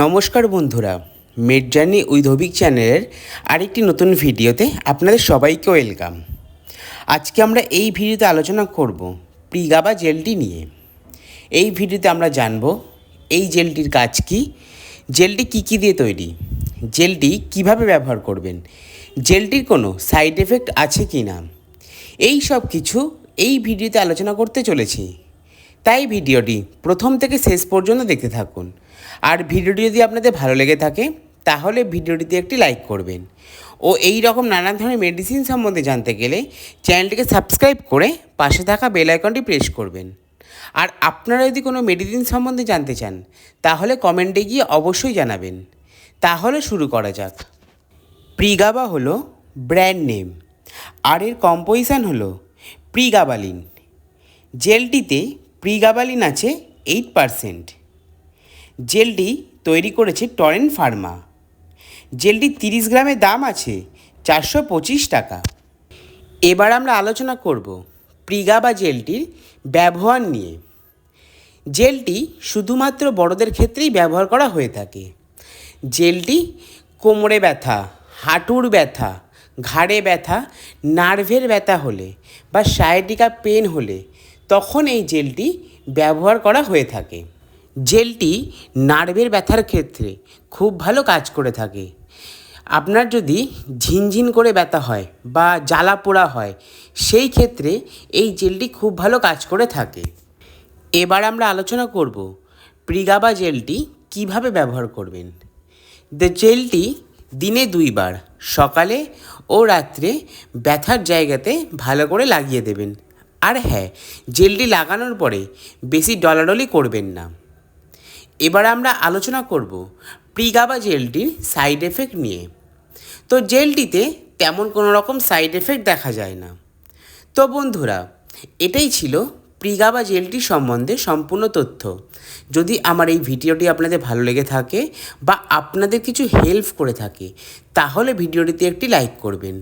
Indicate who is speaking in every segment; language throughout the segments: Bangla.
Speaker 1: নমস্কার বন্ধুরা, মেড জার্নি উইথ হবিক চ্যানেলের আরেকটি নতুন ভিডিওতে আপনাদের সবাইকে ওয়েলকাম। আজকে আমরা এই ভিডিওতে আলোচনা করব প্রিগাবা জেলটি নিয়ে। এই ভিডিওতে আমরা জানব, এই জেলটির কাজ কি? জেলটি কী কী দিয়ে তৈরি? জেলটি কীভাবে ব্যবহার করবেন? জেলটির কোনো সাইড এফেক্ট আছে কি না এই সব কিছু এই ভিডিওতে আলোচনা করতে চলেছি। তাই ভিডিওটি প্রথম থেকে শেষ পর্যন্ত দেখতে থাকুন। আর ভিডিওটি যদি আপনাদের ভালো লেগে থাকে, তাহলে ভিডিওটিতে একটি লাইক করবেন। ও এই রকম নানান ধরনের মেডিসিন সম্বন্ধে জানতে গেলে চ্যানেলটিকে সাবস্ক্রাইব করে পাশে থাকা বেল আইকনটি প্রেস করবেন। আর আপনারা যদি কোনো মেডিসিন সম্বন্ধে জানতে চান, তাহলে কমেন্টে গিয়ে অবশ্যই জানাবেন। তাহলে শুরু করা যাক। প্রিগাবা হলো ব্র্যান্ড নেম আর এর কম্পোজিশন হলো প্রিগাবালিন। জেলটিতে প্রিগাবালিন আছে এইট পারসেন্ট জেলটি তৈরি করেছে টরেন ফার্মা। জেলটি তিরিশ গ্রামে দাম আছে চারশো পঁচিশ টাকা। এবার আমরা আলোচনা করব প্রিগাবা জেলটির ব্যবহার নিয়ে। জেলটি শুধুমাত্র বড়দের ক্ষেত্রেই ব্যবহার করা হয়ে থাকে। জেলটি কোমরে ব্যথা, হাঁটুর ব্যথা, ঘাড়ে ব্যথা, নার্ভের ব্যথা হলে বা সায়াটিকা পেন হলে তখন এই জেলটি ব্যবহার করা হয়ে থাকে। জেলটি নার্ভের ব্যথার ক্ষেত্রে খুব ভালো কাজ করে থাকে। আপনার যদি ঝিনঝিন করে ব্যথা হয় বা জ্বালা পোড়া হয়, সেই ক্ষেত্রে এই জেলটি খুব ভালো কাজ করে থাকে। এবার আমরা আলোচনা করব প্রিগাবা জেলটি কীভাবে ব্যবহার করবেন। দ্য জেলটি দিনে দুইবার, সকালে ও রাত্রে ব্যথার জায়গাতে ভালো করে লাগিয়ে দেবেন। আর হ্যাঁ জেলটি লাগানোর পরে বেশি ডলাডলি করবেন না। এবার আমরা আলোচনা করব প্রিগাবা জেলটির সাইড এফেক্ট নিয়ে। তো জেলটিতে তেমন কোনো রকম সাইড এফেক্ট দেখা যায় না। তো বন্ধুরা, এটাই ছিল প্রিগাবা জেলটি সম্বন্ধে সম্পূর্ণ তথ্য। যদি আমার এই ভিডিওটি আপনাদের ভালো লেগে থাকে বা আপনাদের কিছু হেল্প করে থাকে, তাহলে ভিডিওটিতে একটি লাইক করবেন।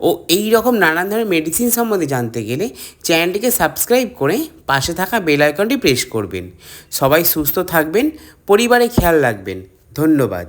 Speaker 1: ও এই রকম নানান ধরনের মেডিসিন সম্বন্ধে জানতে গেলে চ্যানেলটিকে সাবস্ক্রাইব করে পাশে থাকা বেল আইকনটি প্রেস করবেন। সবাই সুস্থ থাকবেন, পরিবারে খেয়াল রাখবেন। ধন্যবাদ।